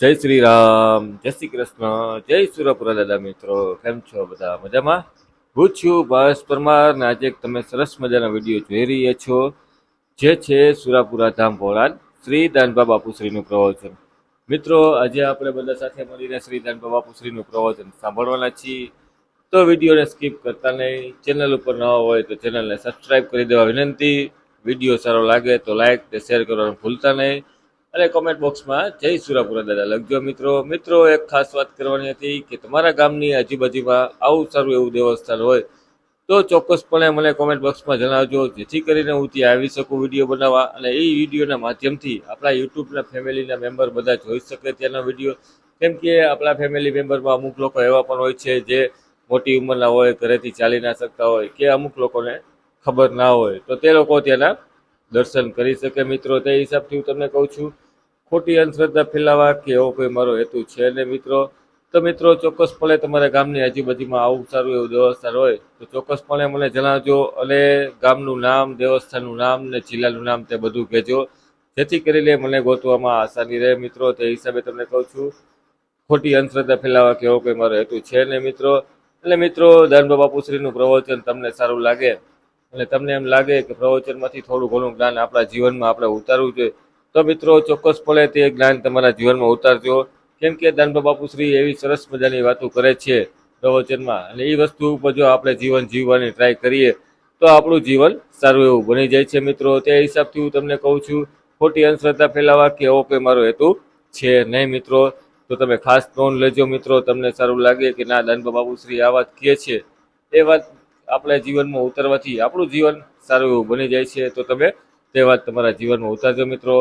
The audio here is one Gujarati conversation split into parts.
જય શ્રી રામ જય શ્રી કૃષ્ણ, જય સુરપુરા દાદા મિત્રો, કેમ છો બધા? મજામાં? હું છું ભાવેશ પરમાર ને આજે તમે સરસ મજાના વીડિયો જોઈ રહ્યા છો, જે છે સુરાપુરા ધામ ભોળાન શ્રી દાનભા બાપુશ્રીનું પ્રવચન. મિત્રો, આજે આપણે બધા સાથે મળીને શ્રી દાનભા બાપુશ્રીનું પ્રવચન સાંભળવાના છીએ. તો વિડીયોને સ્કીપ કરતા નહીં, ચેનલ ઉપર ન હોય તો ચેનલને સબસ્ક્રાઈબ કરી દેવા વિનંતી. વીડિયો સારો લાગે તો લાઈક કે શેર કરવાનું ભૂલતા નહીં. અને કોમેન્ટ બોક્સમાં જય સુરાપુરા દાદા. લખજો મિત્રો. મિત્રો, એક ખાસ વાત કરવાની હતી કે તમારા ગામની આજુબાજુમાં આવું સારું એવું દેવસ્થાન હોય તો ચોક્કસપણે મને કોમેન્ટ બોક્સમાં જણાવજો. જેથી કરીને હું ત્યાં આવી શકું વીડિયો બનાવવા અને એ વિડીયોના માધ્યમથી આપણા યુટ્યુબના ફેમિલીના મેમ્બર બધા જોઈ શકે ત્યાંનો વીડિયો. કેમ કે આપણા ફેમિલી મેમ્બરમાં અમુક લોકો એવા પણ હોય છે જે મોટી ઉંમરના હોય, ઘરેથી ચાલી ના શકતા હોય કે અમુક લોકોને ખબર ના હોય. તો તે લોકો ત્યાંના દર્શન કરી શકે મિત્રો, તે હિસાબથી હું તમને કહું છું, ખોટી અંધશ્રદ્ધા ફેલાવા કે એવો કોઈ મારો હેતુ છે ને મિત્રો, તો મિત્રો ચોક્કસપણે તમારા ગામની આજુબાજુમાં આવું સારું એવું દેવસ્થાન હોય, તો ચોક્કસપણે મને જણાવજો અને ગામનું નામ, દેવસ્થાનનું નામ ને જિલ્લાનું નામ તે બધું કહેજો, જેથી કરીને મને ગોતવામાં આસાની રહે મિત્રો, તે હિસાબે તમને કહું છું, ખોટી અંધશ્રદ્ધા ફેલાવા કે એવો કોઈ મારો હેતુ છે ને મિત્રો, એટલે મિત્રો દાનબા બાપુશ્રીનું પ્રવચન તમને સારું લાગે અને તમને એમ લાગે કે પ્રવચનમાંથી થોડું ઘણું જ્ઞાન આપણા જીવનમાં આપણે ઉતારવું જોઈએ. તો મિત્રો, ચોક્કસપણે તે જ્ઞાન તમારા જીવનમાં ઉતારજો. કેમ કે દાનબા બાપુશ્રી એવી સરસ મજાની વાતો કરે છે પ્રવચનમાં. અને એ વસ્તુ ઉપર જો આપણે જીવન જીવવાની ટ્રાય કરીએ, તો આપણું જીવન સારું એવું બની જાય છે મિત્રો. તે હિસાબથી હું તમને કહું છું, ખોટી અંધશ્રદ્ધા ફેલાવા કે એવો કોઈ મારો હેતુ છે નહીં મિત્રો. તો તમે ખાસ નોંધ લેજો મિત્રો, તમને સારું લાગે કે ના દાનબા બાપુશ્રી આ વાત કહે છે. એ વાત આપણે જીવનમાં ઉતરવાથી આપણું જીવન સારું એવું બની જાય છે. તો તમે તે વાત તમારા જીવનમાં ઉતારજો મિત્રો.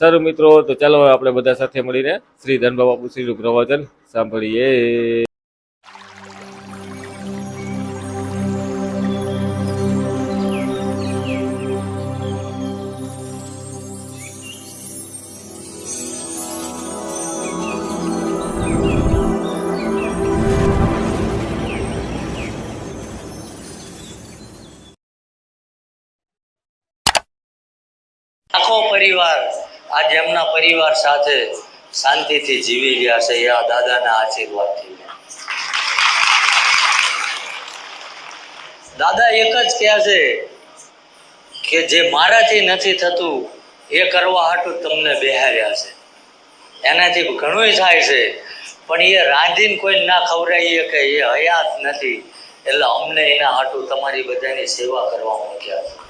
સારું મિત્રો, તો ચાલો આપણે બધા સાથે મળીને શ્રી ધનબાબુ શ્રીનું પ્રવચન સાંભળીએ. આજે એમના પરિવાર સાથે શાંતિથી જીવી રહ્યા છે. એ આ દાદાના આશીર્વાદથી. દાદા એક જ કહે છે કે જે મારાથી નથી થતું, એ કરવા હાટું તમને બેહાર્યા છે. એનાથી ઘણું થાય છે, પણ એ રાંધીને કોઈ ના ખવડાવીએ કે એ હયાત નથી, એટલે અમને એના હાટું તમારી બધાની સેવા કરવા મૂક્યા છે.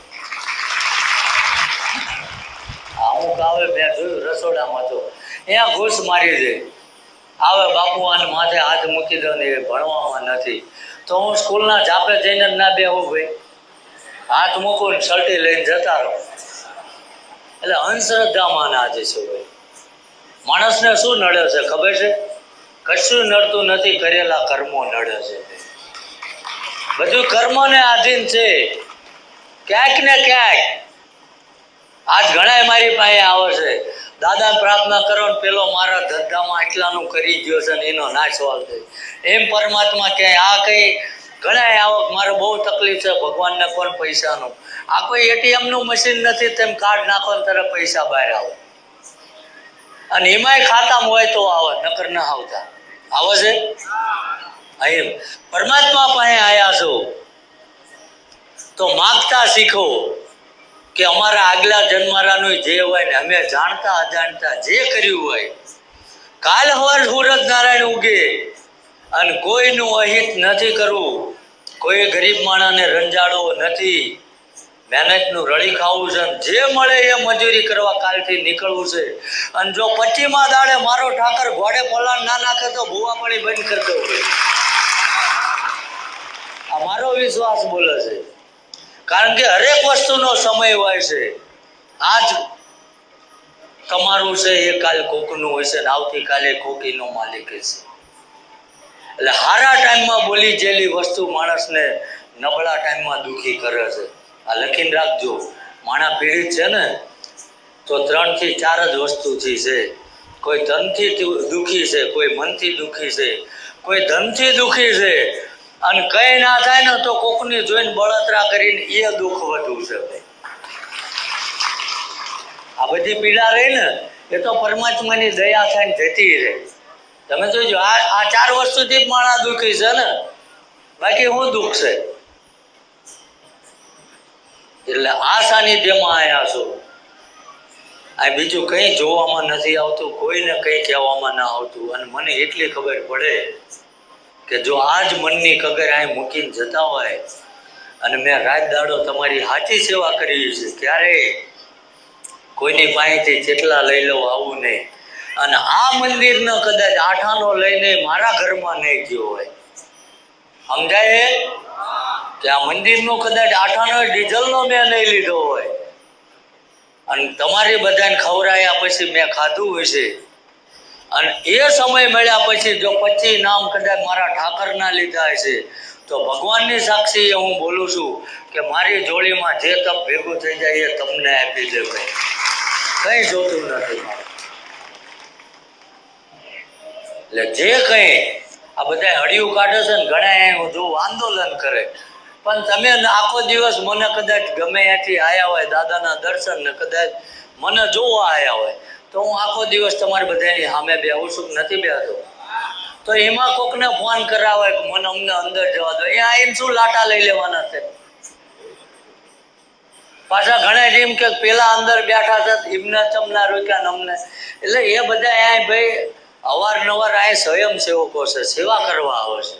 અમુક આવે મેં જોયું રસોડામાં તો. અહીંયા ઘૂસ મારી દે. આવે બાપુ આને માથે હાથ મૂકી દો ને એ ભણવામાં નથી. તો હું સ્કૂલના જાપે જઈને ના બેહું ભાઈ. હાથ મૂકું સલટી લઈને જતા રહો. એટલે અંધશ્રદ્ધામાં ના જશે ભાઈ. માણસને શું નડે છે ખબર છે? કશું નડતું નથી, કરેલા કર્મો નડે છે બધું કર્મોને આધીન છે. ક્યાંક ને ક્યાંક આજ ઘણા મારી પાસે આવે છે. દાદા પ્રાર્થના કરો ને પેલો મારા ધંધામાં એટલાનું કરી ગયો છે ને એનો નાશ વાળ એમ પરમાત્મા કહે, આ કઈ ઘણા આવક, મારે બહુ તકલીફ છે, ભગવાનને કોણ પૈસાનું. આ કોઈ એટીએમનું મશીન નથી, તેમ કાર્ડ નાખો ને તારે પૈસા બહાર આવે. અને એમાંય ખાતામાં હોય તો આવે, નકર ના આવતા. આવે છે? એમ. પરમાત્મા પાસે આયા છો, તો માગતા શીખો. કે અમારા આગલા જન્મારાનું જે હોય ને અમે જાણતા અજાણતા જે કર્યું હોય, કાલ હવાર સૂરજ નારાયણ ઉગે અને કોઈનું અહિત નથી કરવું, કોઈ ગરીબ માણસને રંજાડવો નથી, મહેનતનું રળી ખાવું છે અને જે મળે એ મજૂરી કરવા કાલથી નીકળવું છે. અને જો પચીમાં દાડે મારો ઠાકર ઘોડે પલાણ ના નાખે તો ભૂવા પડી બંધ કરી દઉં. આ મારો વિશ્વાસ બોલે છે. કારણ કે હરેક વસ્તુનો સમય હોય છે. આજ તમારું છે, એ કાલ કોકનું હોય છે ને આવતીકાલે કોકીનો માલિક છે. એટલે સારા ટાઈમમાં બોલી જેલી વસ્તુ માણસને નબળા ટાઈમમાં દુખી કરે છે. આ લખીને રાખજો. માણા પીડિત છે ને, તો ત્રણથી ચાર જ વસ્તુથી છે. કોઈ ધનથી દુખી છે, કોઈ મનથી દુખી છે. કોઈ ધનથી દુખી છે અને કઈ ના થાય ને તો કોકની જોઈને બળતરા કરીને એ દુઃખ વધુ છે ભાઈ. આ બધી પીડા રહી ને, એ તો પરમાત્માની દયા થઈને જતી રહે. તમે જોજો, આ આ ચાર વર્ષ સુધી માણા દુઃખી છે ને. બાકી હું દુઃખ છે? એટલે આ સાનિધ્યમાં આવ્યા છો. આ બીજું કંઈ જોવામાં નથી આવતું, કોઈને કંઈ કહેવામાં ના આવતું. અને મને એટલી ખબર પડે કે જો આ જ મનની કગર અહીં મૂકીને જતા હોય અને મેં રાત દાડો તમારી સાચી સેવા કરી છે ત્યારે કોઈની પાસેથી જેટલા લઈ લઉં આવું નહીં અને આ મંદિરનો કદાચ આઠાનો લઈને મારા ઘરમાં નહીં ગયો હોય. સમજાય? કે આ મંદિરનો કદાચ આઠાનો ડીઝલનો મેં નહીં લીધો હોય. અને તમારી બધાને ખવડાયા પછી મેં ખાધું હશે. અને એ સમય મળ્યા પછી જો પચીસ નામ કદાચ મારા ઠાકરના લીધા છે તો ભગવાનની સાક્ષી હું બોલું છું કે મારી જોડીમાં જે તપ ભેગું થઈ જાય એ તમને આપી દે ભાઈ. કંઈ જોતું નથી એટલે જે કંઈ આ બધા હળિયું કાઢે છે ને ઘણા હું જોઉં આંદોલન કરે. પણ તમે આખો દિવસ મને કદાચ ગમે ત્યાંથી આવ્યા હોય, દાદાના દર્શન ને કદાચ મને જોવા આવ્યા હોય તો હું આખો દિવસ તમારી બધાની સામે બેહું છું નથી બેહતો? તો એમાં કોકને ફોન કરાવે, કે મને અમને અંદર જવા દો. અહીંયા આવીને શું લાટા લઈ લેવાના છે? પાછા ઘણા જેમ કે પેલા અંદર બેઠા હતા, એમને ચમના રોક્યા અમને. એટલે એ બધા અહીંયા ભાઈ અવારનવાર આ સ્વયંસેવકો છે, સેવા કરવા આવે છે.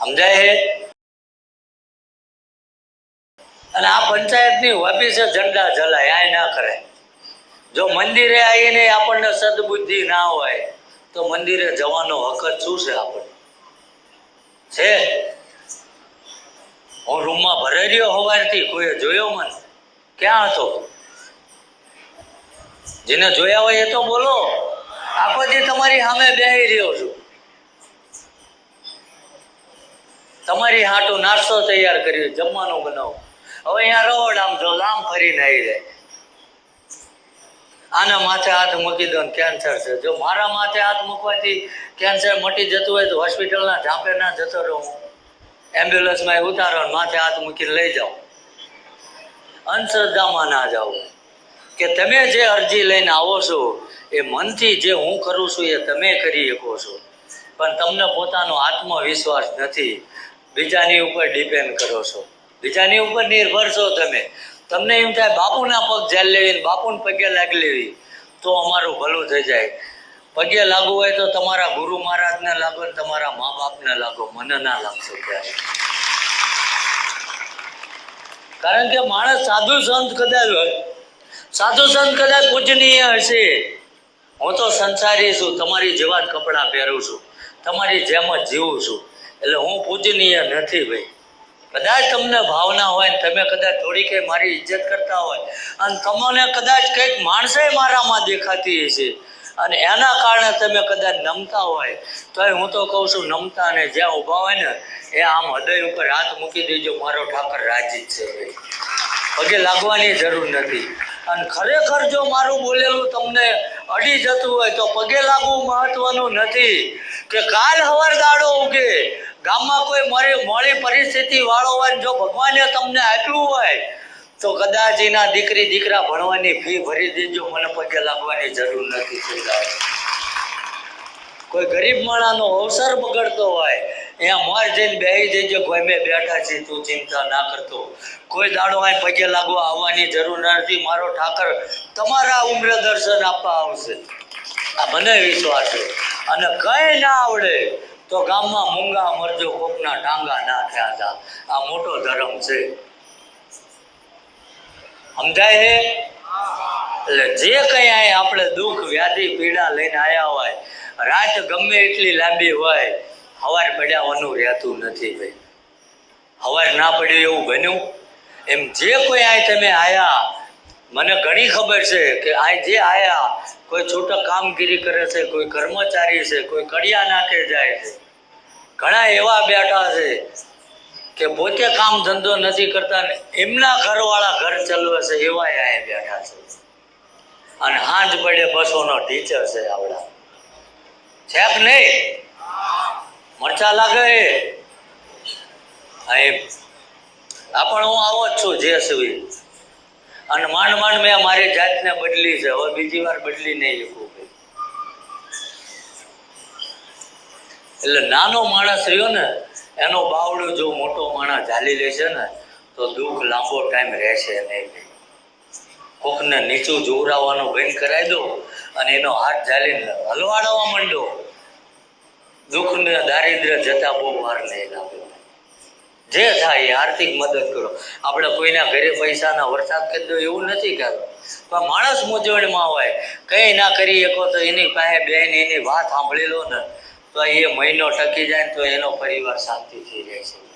સમજાય હે અને આ પંચાયતની ઓફિસે ઝંડા જલાય આ ના કરે. જો મંદિરે આવીને આપણને સદબુદ્ધિ ના હોય, તો મંદિરે જવાનો હક જ શું છે આપણને? છે? હું રૂમમાં ભરાઈ રહ્યો હોવાથી કોઈએ જોયો મને? ક્યાં હતો? જેને જોયા હોય એ તો બોલો. આખો જે તમારી સામે બેહી રહ્યો છું. તમારી હાટું નાસ્તો તૈયાર કર્યો, જમવાનું બનાવો. હવે અહીંયા રોડ આમ જો આમ ફરીને આવી જાય. આના માથે હાથ મૂકી દો કેન્સર છે. જો મારા માથે હાથ મૂકવાથી કેન્સર મટી જતું હોય તો હોસ્પિટલના ઝાંપે ના જતો રહું. એમ્બ્યુલન્સમાં ઉતારો માથે હાથ મૂકીને લઈ જાઓ. અંધશ્રદ્ધામાં ના જાઓ. કે તમે જે અરજી લઈને આવો છો, એ મનથી જે હું કરું છું એ તમે કરી શકો છો. પણ તમને પોતાનો આત્મવિશ્વાસ નથી. બીજાની ઉપર ડિપેન્ડ કરો છો. બીજાની ઉપર નિર્ભર છો તમે. તમને એમ થાય, બાપુના પગ ઝાલ લેવી બાપુને પગે લાગ લેવી, તો અમારું ભલું થઈ જાય. પગે લાગવું હોય તો તમારા ગુરુ મહારાજને લાગો ને તમારા મા બાપને લાગો, મને ના લાગશો ક્યારે કારણ કે માણસ સાધુ સંત કદાચ હોય, સાધુ સંત કદાચ પૂજનીય હશે. હું તો સંસારી છું, તમારી જેવા જ કપડાં પહેરું છું, તમારી જેમ જ જીવું છું. એટલે હું પૂજનીય નથી ભાઈ. કદાચ તમને ભાવના હોય ને તમે કદાચ થોડી કંઈ મારી ઇજ્જત કરતા હોય, અને તમને કદાચ કંઈક માણસે મારામાં દેખાતી હશે, અને એના કારણે તમે કદાચ નમતા હોય તો હું તો કહું છું નમતા ને જ્યાં ઊભા હોય ને, એ આમ હૃદય ઉપર હાથ મૂકી દેજો, મારો ઠાકર રાજી છે પગે લાગવાની જરૂર નથી. અને ખરેખર જો મારું બોલેલું તમને અડી જતું હોય, તો પગે લાગવું મહત્વનું નથી, કે કાલ હવાર દાડો ઉગે ગામમાં કોઈ મરી મોડી પરિસ્થિતિ વાળો હોય જો ભગવાને તમને આપ્યું હોય, તો કદાચ એના દીકરી દીકરા ભણવાની ફી ભરી દેજો, મને પગે લાગવાની જરૂર નથી કોઈ ગરીબ માણાનો અવસર બગડતો હોય અહીંયા મોર જઈને દેજો કોઈ મેં બેઠા છે, તું ચિંતા ના કરતો. કોઈ દાડો અહીં પગે લાગવા આવવાની જરૂર નથી, મારો ઠાકર તમારા ઉમ્ર દર્શન આપવા આવશે. આ મને વિશ્વાસ છે. અને કઈ ના આવડે તો ગામમાં મૂંગા મરજો કોકના ટાંગા ના થયા હતા. આ મોટો ધર્મ છે. સમજાય છે? એટલે જે કંઈ અહીં આપણે દુઃખ, વ્યાધિ, પીડા લઈને આવ્યા હોય, રાત ગમે એટલી લાંબી હોય, હવાર પડ્યાવાનું રહેતું નથી ભાઈ. હવાર ના પડ્યું એવું બન્યું. એમ જે કોઈ અહીં તમે આયા મને ઘણી ખબર છે કે આ જે આયા, કોઈ છૂટક કામગીરી કરે છે, કોઈ કર્મચારી છે, કોઈ કડિયા નાખે જાય છે. ઘણા એવા બેઠા છે કે પોતે કામ ધંધો નથી કરતા ને એમના ઘરવાળા ઘર ચલવે છે એવા અહીંયા બેઠા છે. અને હાંજ પડે બસોનો ટીચર છે આવડા. છે નહીં. મરચા લાગે. અહીં આ પણ હું આવો જ છું, જે સુવી અને માંડ માંડ મેં મારી જાતને બદલી છે. હવે બીજી વાર બદલી નહીં શકું એટલે નાનો માણસ રહ્યો ને, એનો બાવડો જો મોટો માણસ ઝાલી લેશે ને, તો દુઃખ લાંબો ટાઈમ રહેશે નહીં. કોકને નીચું જોવરાવાનું બંધ કરાવી દો અને એનો હાથ ઝાલીને હલવાડવા માંડો. દુઃખને દારિદ્ર જતા બહુ વાર નહીં લાગે જે થાય આર્થિક મદદ કરો. આપણે કોઈના ઘરે પૈસાના વરસાદ કરી દો એવું નથી કરવું પણ માણસ મૂંઝવણમાં હોય. કંઈ ના કરી શકો તો એની પાસે બેન એની વાત સાંભળી લો ને, તો એ મહિનો ટકી જાય ને તો એનો પરિવાર શાંતિ થઈ જાય છે.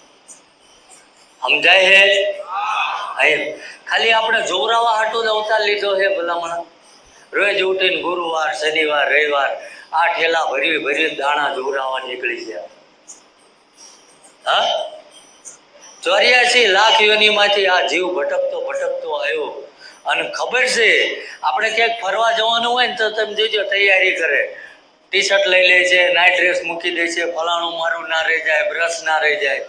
સમજાય હે. ખાલી આપણે જોવરાવા હાટું જ અવતાર લીધો છે ભલામણ. રોજ ઉઠીને ગુરુવાર, શનિવાર, રવિવાર, આ ઠેલા ભરી ભરી દાણા જોવરાવા નીકળી ગયા. હા? ચોર્યાસી લાખ યોનીમાંથી આ જીવ ભટકતો ભટકતો આવ્યો. અને ખબર છે, આપણે ક્યાંક ફરવા જવાનું હોય ને તો તમે જોજો, તૈયારી કરે. ટી શર્ટ લઈ લે છે નાઇટ ડ્રેસ મૂકી દે છે, ફલાણું મારું ના રહી જાય બ્રશ ના રહી જાય.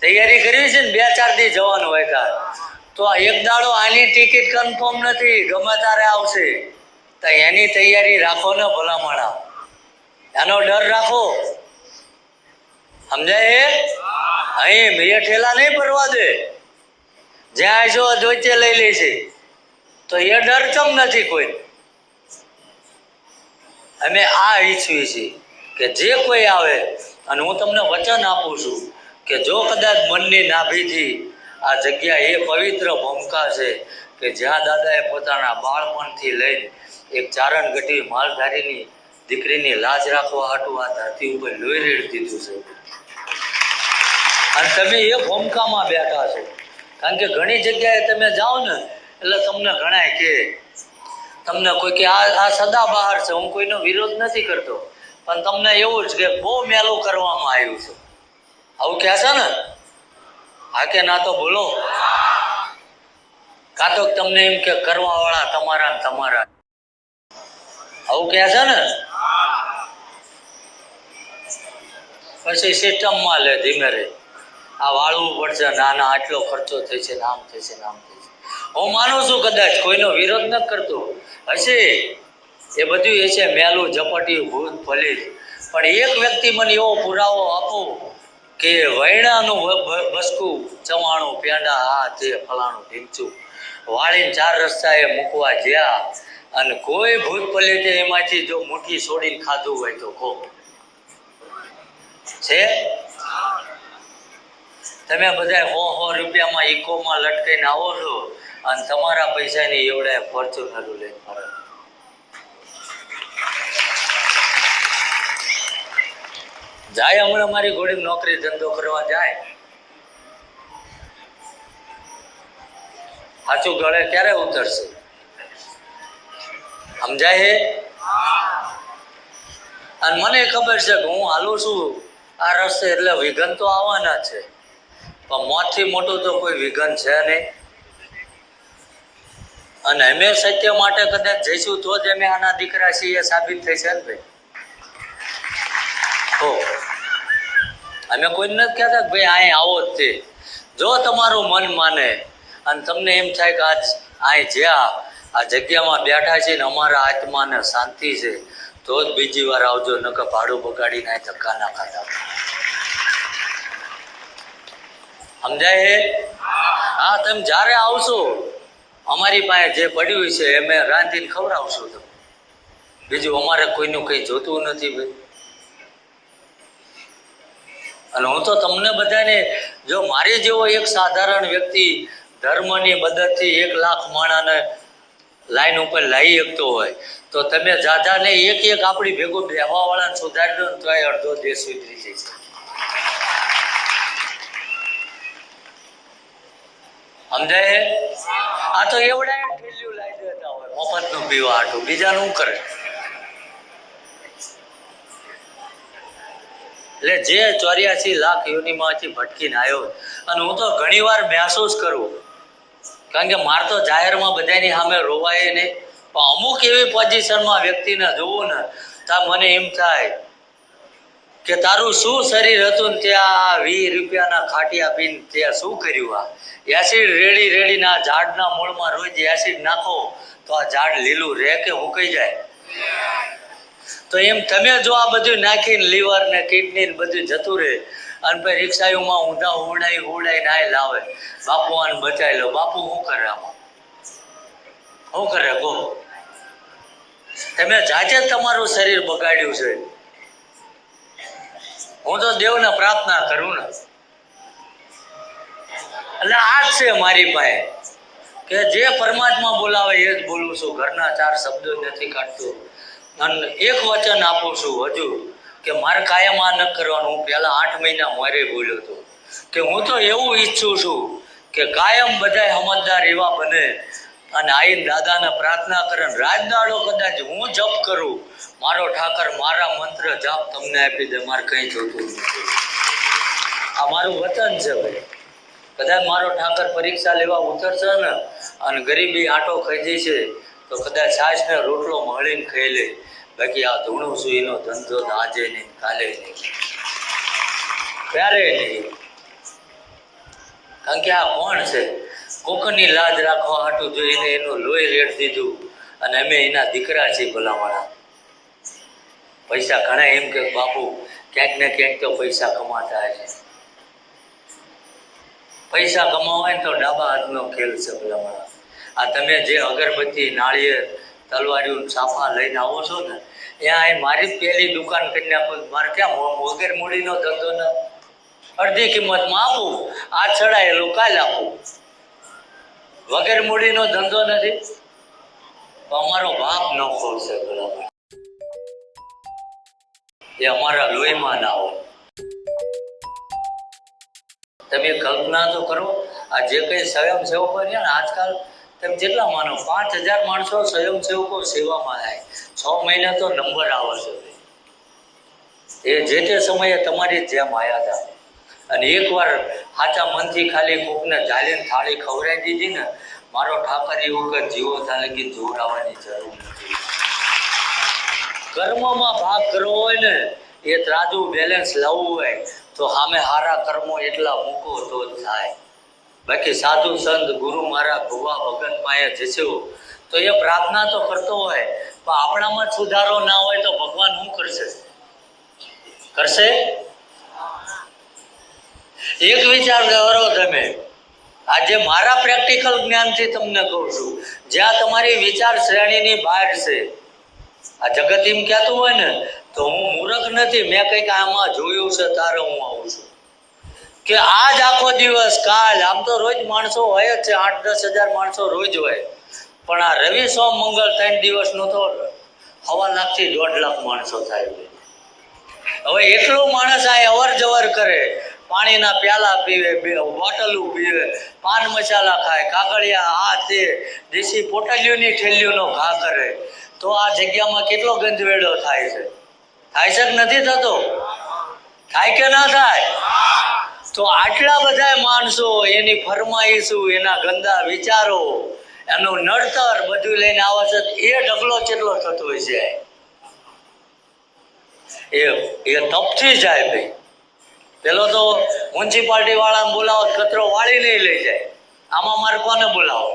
તૈયારી કરવી છે ને, બે ચાર દી જવાનું હોય તાર. તો આ એક દાડો આની ટિકિટ કન્ફર્મ નથી, ગમે તારે આવશે. તો એની તૈયારી રાખો ને, ભલામણા. એનો ડર રાખો. સમજાય અહીં મેં ઠેલા નહીં ભરવા દે. જ્યાં જો અદ્વૈત્ય લઈ લે છે, તો એ ડર ચમ નથી કોઈ? અમે આ ઈચ્છીએ છીએ કે જે કોઈ આવે, અને હું તમને વચન આપું છું કે જો કદાચ મનની નાભીથી આ જગ્યા એ પવિત્ર ભૂમિકા છે કે જ્યાં દાદાએ પોતાના બાળપણથી લઈને એક ચારણ ગઢી માલધારીની દીકરીની લાજ રાખવા હાટું આ ધરતી ઉપર લોહી રેડ દીધું છે. અને તમે એ ભૂમિકામાં બેઠા છો. કારણ કે ઘણી જગ્યાએ તમે જાઓ ને, એટલે તમને ગણાય કે, તમને કોઈ કે આ આ સદા બહાર છે, હું કોઈનો વિરોધ નથી કરતો. પણ તમને એવું જ કે બહુ મેલું કરવામાં આવ્યું છે. આવું કહે છે ને? હા કે ના તો બોલો. કાં તો તમને એમ કે કરવાવાળા તમારા ને તમારા. આવું કહે છે ને? પછી સિસ્ટમમાં લે ધીમે રે. આ વાળવું પડશે ના ના આટલો ખર્ચો થશે ને આમ થશે ને આમ થશે હું માનું છું કદાચ કોઈનો વિરોધ ન કરતો હશે. એ બધું એ છે મેલું ઝપટ્યું ભૂત ફલિત પણ એક વ્યક્તિ મને એવો પુરાવો આપો કે વૈણાનું બસકું, ચવાણું, પેંડા, આ તે ફલાણું ઢીંચું. વાળીને ચાર રસ્તાએ મૂકવા જ્યાં. અને કોઈ ભૂત પલિતે એમાંથી જો મુઠ્ઠી છોડીને ખાધું હોય તો ખો છે? તમે બધા હો હો રૂપિયામાં ઇકોમાં લટકીને આવો છો અને તમારા પૈસાની એવડે ફોર્ચ્યુનર લઈને ફરો. જાય હમણાં મારી ઘોડી નોકરી, ધંધો કરવા જાય. સાચું ગળે ક્યારે ઉતરશે? સમજાય હે? અને મને ખબર છે કે હું હાલું છું આ રસ્તે એટલે વિઘન તો આવવાના છે. પણ મોતથી મોટું તો કોઈ વિઘન છે નહીં. અને અમે સત્ય માટે કદાચ જઈશું તો જ અમે આના દીકરા છીએ સાબિત થઈ છે ને ભાઈ. હો. અમે કોઈને નથી કહેતા કે ભાઈ અહીં આવો જ તે. જો તમારું મન માને અને તમને એમ થાય કે આજ અહીં જ્યાં આ જગ્યામાં બેઠા છે ને અમારા આત્માને શાંતિ છે, તો જ બીજી વાર આવજો, નકર ભાડું બગાડીને અહીં ધક્કા ના ખાતા. સમજાય હે? હા, તમે જ્યારે આવશો, અમારી પાસે જે પડ્યું છે, એ મેં રાંધીને ખવડાવશું તમે બીજું અમારે કોઈનું કંઈ જોતું નથી ભાઈ. અને હું તો તમને બધાને, જો મારી જેવો એક સાધારણ વ્યક્તિ ધર્મની મદદથી એક લાખ માણાને લાઈન ઉપર લાવી શકતો હોય, તો તમે જાજાને એક એક આપણી ભેગું રહેવાવાળાને સુધારી દો તો અડધો દેશ સુધરી જશે. સમજાય આ તો એવડે ઠેલ્યું લાવી દેતા હોય, મફતનું પીવા હાટું બીજાનું શું કરે? એટલે જે ચોર્યાસી લાખ યોનીમાંથી ભટકીને આવ્યો અને હું તો ઘણીવાર મહેસૂસ કરું, કારણ કે માર તો જાહેરમાં બધાની સામે રોવાય નહીં, પણ અમુક એવી પોઝિશનમાં વ્યક્તિને જોવું ને, તો મને એમ થાય કે તારું શું શરીર હતું ત્યાં વીસ રૂપિયાના ખાટિયા પીને ત્યાં શું કર્યું આ? એસિડ રેડી રેડીના ઝાડના મૂળમાં રોજ એસિડ નાખો તો આ ઝાડ લીલું રહે કે હુકાઈ જાય? તો એમ તમે જો આ બધું નાખીને લીવર ને કિડની ને બધું જતું રહે અને પછી રિક્ષાઓમાં ઊંધા ઉડાઈ ઉડાઈ નાય લાવે. બાપુ આને બચાવી લો. બાપુ શું કરે આમાં? શું કરે? કહો. તમે જાતે તમારું શરીર બગાડ્યું છે. હું તો દેવને પ્રાર્થના કરું ને. એટલે આ જ છે મારી પાસે. કે જે પરમાત્મા બોલાવે એ જ બોલું છું. ઘરના ચાર શબ્દો નથી કાઢતો. અને એક વચન આપું છું હજુ, કે મારે કાયમ આ ન કરવાનું. હું પહેલા આઠ મહિના મોરે બોલ્યો હતો. કે હું તો એવું ઈચ્છું છું કે કાયમ બધાય સમજદાર એવા બને અને આઈને દાદાને પ્રાર્થના કરે રાજદાડો કદાચ હું જપ કરું, મારો ઠાકર મારા મંત્ર જાપ તમને આપી દે, મારે કંઈ જોતું નથી. આ મારું વતન છે ભાઈ. કદાચ મારો ઠાકર પરીક્ષા લેવા ઉતરશે ને અને ગરીબી આટો ખાઈ છે તો કદાચ છાશને રોટલો મળીને ખાઈ લે. બાકી આ ધૂણું એનો ધંધો આજે નહીં, કાલે નહીં. ક્યારે નહીં? કારણ કે આ કોણ છે? કોકની લાજ રાખવા હાટું જોઈને એનું લોહી રેડ દીધું. અને અમે એના દીકરા છીએ ભલામણા. પૈસા ઘણા એમ કે બાપુ, ક્યાંક ને ક્યાંક તો પૈસા કમાતા છે પૈસા કમાવા હોય તો ડાબા હાથનો ખેલ છે ભલામણા. આ તમે જે અગરબત્તી, નાળિયેર, તલવારીઓ સાફા લઈને આવો છો ને, ત્યાં એ મારી પહેલી દુકાન કરી નાખો. મારે ક્યાં વગર મૂડીનો ધંધો ને? અડધી કિંમતમાં આપું. આ ચડાયેલું કાલ આપું. વગર મૂડીનો ધંધો નથી. તો અમારો બાપ ન ખોલશે બરાબર. એ અમારા લોહીમાં ના હોય. તમે કલ્પના તો કરો, આ જે કંઈ સ્વયંસેવકો છે ને આજકાલ, તમે જેટલા માનો, પાંચ હજાર માણસો સ્વયંસેવકો સેવામાં થાય. છ મહિના તો નંબર આવે છે. એ જે તે સમયે તમારી જેમ આવ્યા હતા. અને એકવાર સાચા મનથી ખાલી કોકને જાલીને થાળી ખવડાવી દીધી ને, મારો ઠાકર એ વખત જીવો થાય કે જોડાવાની જરૂર નથી. કર્મમાં ભાગ કરવો હોય ને, એ ત્રાજુ બેલેન્સ લાવવું હોય, તો સામે હારા કર્મો એટલા મૂકો તો જ થાય. બાકી સાધુ સંત, ગુરુ મારા ભુવા ભગત માએ જશો, તો એ પ્રાર્થના તો કરતો હોય, પણ આપણામાં સુધારો ના હોય તો ભગવાન શું કરશે? કરશે? એક વિચાર કરો તમે. આજે મારા પ્રેક્ટિકલ જ્ઞાનથી તમને કહું છું. જ્યાં તમારી વિચાર શ્રેણીની બહાર છે. આ જગત એમ કહેતું હોય ને, તો હું મૂર્ખ નથી, મેં કંઈક આમાં જોયું છે, તારે હું આવું છું. કે આજ આખો દિવસ, કાલ, આમ તો રોજ માણસો હોય જ છે, આઠ, દસ હજાર માણસો રોજ હોય. પણ આ રવિ, સોમ, મંગળ ત્રણ દિવસનો તો હવા લાખથી દોઢ લાખ માણસો થાય હવે એટલો માણસ આ અવર જવર કરે. પાણીના પ્યાલા પીવે બોટલું પીવે, પાન મસાલા ખાય, કાગળિયા, આ તે, દેશી પોટલીઓની ઠેલીઓનો ઘા કરે. તો આ જગ્યામાં કેટલો ગંધવેડો થાય છે? થાય છે કે નથી થતો? થાય કે ના થાય? તો આટલા બધા માણસો એની ફરમાઈશું, એના ગંદા વિચારો, એનું નડતર બધું લઈને આવે છે એ ઢગલો કેટલો થતો હોય છે? એ એ તપથી જાય ભાઈ. પેલો તો મ્યુનિસિપાલિટી વાળાને બોલાવો, કચરો વાળી નહીં લઈ જાય. આમાં મારે કોને બોલાવો?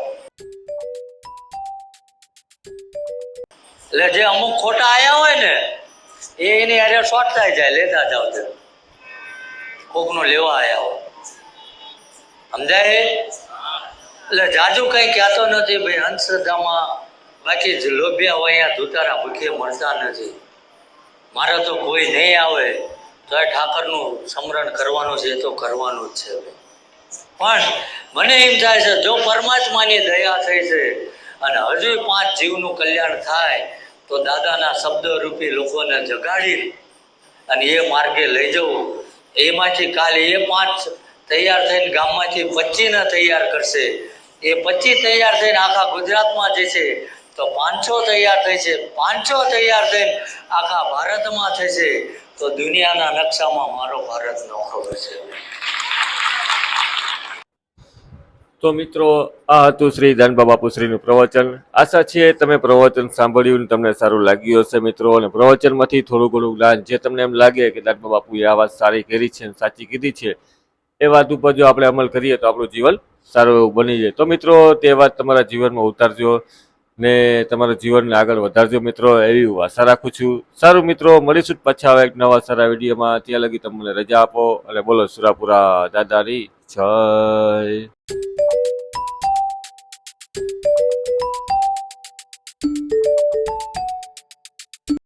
એટલે જે અમુક ખોટા આયા હોય ને, એ એની અરે શોર્ટ થાય જાય, લેતા જાવ તે. કોકનો લેવા આયા હોય. સમજાય એટલે જાજુ કઈ કહેતો નથી ભાઈ, અંધશ્રદ્ધામાં બાકી લોભ્યા હોય, અહીંયા ધૂતારા ભૂખે મળતા નથી. મારે તો કોઈ નહીં આવે. તો આ ઠાકરનું સ્મરણ કરવાનું છે તો કરવાનું જ છે પણ મને એમ થાય છે, જો પરમાત્માની દયા થઈ છે અને હજુ પાંચ જીવનું કલ્યાણ થાય, તો દાદાના શબ્દ રૂપી લોકોને જગાડી અને એ માર્ગે લઈ જવું. એમાંથી કાલે એ પાંચ તૈયાર થઈને ગામમાંથી પચીને તૈયાર કરશે. એ પચી તૈયાર થઈને આખા ગુજરાતમાં જશે તો પાંચસો તૈયાર થઈ છે. પાંચસો તૈયાર થઈને આખા ભારતમાં થશે. તો દુનિયાના નકશામાં મારો ભારત નોખો છે. તો મિત્રો, આ હતું શ્રી દાનબા બાપુશ્રીનું પ્રવચન. આશા છે તમે પ્રવચન સાંભળ્યું તમને સારું લાગ્યું હશે મિત્રો. અને પ્રવચનમાંથી થોડું ઘણું જ્ઞાન જે તમને એમ લાગે કે દાનબા બાપુએ આ વાત સારી કરી છે સાચી કીધી છે, એ વાત ઉપર જો આપણે અમલ કરીએ તો આપણું જીવન સારું એવું બની જાય. તો મિત્રો, તે વાત તમારા જીવનમાં ઉતારજો. ને તમારા જીવનને આગળ વધારજો મિત્રો, એવી હું આશા રાખું છું. સારું મિત્રો, મળીશું પાછા એક નવા સારા વિડીયોમાં. ત્યાં લગી તમને રજા આપો અને બોલો સુરાપુરા દાદાની જય.